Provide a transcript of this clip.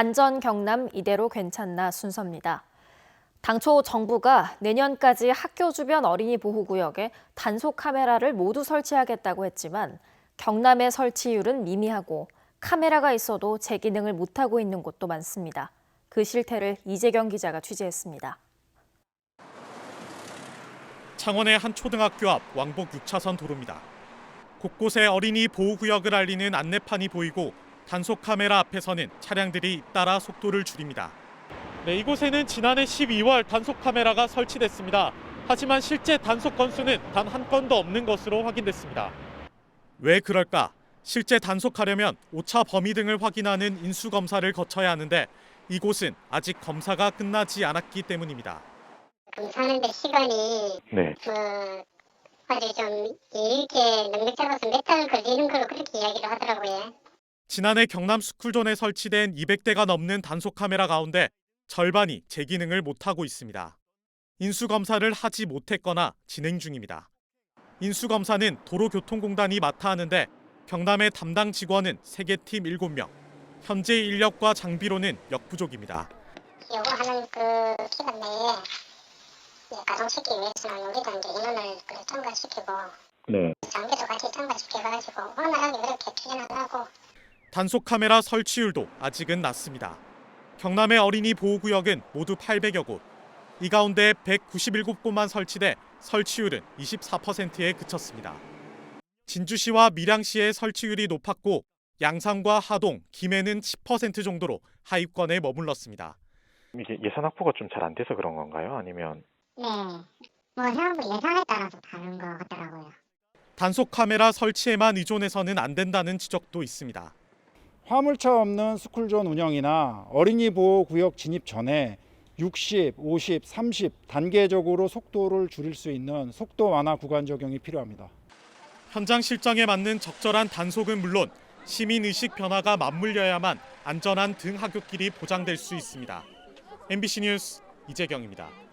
안전 경남 이대로 괜찮나 순서입니다. 당초 정부가 내년까지 학교 주변 어린이 보호구역에 단속 카메라를 모두 설치하겠다고 했지만 경남의 설치율은 미미하고 카메라가 있어도 제 기능을 못하고 있는 곳도 많습니다. 그 실태를 이재경 기자가 취재했습니다. 창원의 한 초등학교 앞 왕복 6차선 도로입니다. 곳곳에 어린이 보호구역을 알리는 안내판이 보이고 단속 카메라 앞에서는 차량들이 잇따라 속도를 줄입니다. 네, 이곳에는 지난해 12월 단속 카메라가 설치됐습니다. 하지만 실제 단속 건수는 단 한 건도 없는 것으로 확인됐습니다. 왜 그럴까? 실제 단속하려면 오차 범위 등을 확인하는 인수 검사를 거쳐야 하는데 이곳은 아직 검사가 끝나지 않았기 때문입니다. 검사하는데 시간이 네. 그 아주 좀 이렇게 넉넉 잡아서 몇달 걸리는 걸로 그렇게 이야기를 하더라고요. 지난해 경남 스쿨존에 설치된 200대가 넘는 단속 카메라 가운데 절반이 제 기능을 못하고 있습니다. 인수 검사를 하지 못했거나 진행 중입니다. 인수 검사는 도로교통공단이 맡아 하는데 경남의 담당 직원은 세계팀 7명. 현재 인력과 장비로는 역부족입니다. 요거 하는 그 기간 내에 가동시키기 위해서는 우리도 이제 인원을 그래 참가시키고 네. 장비도 같이 참가시켜가지고 원활하게 그렇게 추진하려고 단속 카메라 설치율도 아직은 낮습니다. 경남의 어린이 보호구역은 모두 800여 곳. 이 가운데 197곳만 설치돼 설치율은 24%에 그쳤습니다. 진주시와 밀양시의 설치율이 높았고 양산과 하동, 김해는 10% 정도로 하위권에 머물렀습니다. 이게 예산 확보가 좀 잘 안 돼서 그런 건가요? 아니면 네. 뭐 사람들 예산에 따라서 다른 것 같더라고요. 단속 카메라 설치에만 의존해서는 안 된다는 지적도 있습니다. 화물차 없는 스쿨존 운영이나 어린이 보호 구역 진입 전에 60, 50, 30 단계적으로 속도를 줄일 수 있는 속도 완화 구간 적용이 필요합니다. 현장 실정에 맞는 적절한 단속은 물론 시민 의식 변화가 맞물려야만 안전한 등 하굣길이 보장될 수 있습니다. MBC 뉴스 이재경입니다.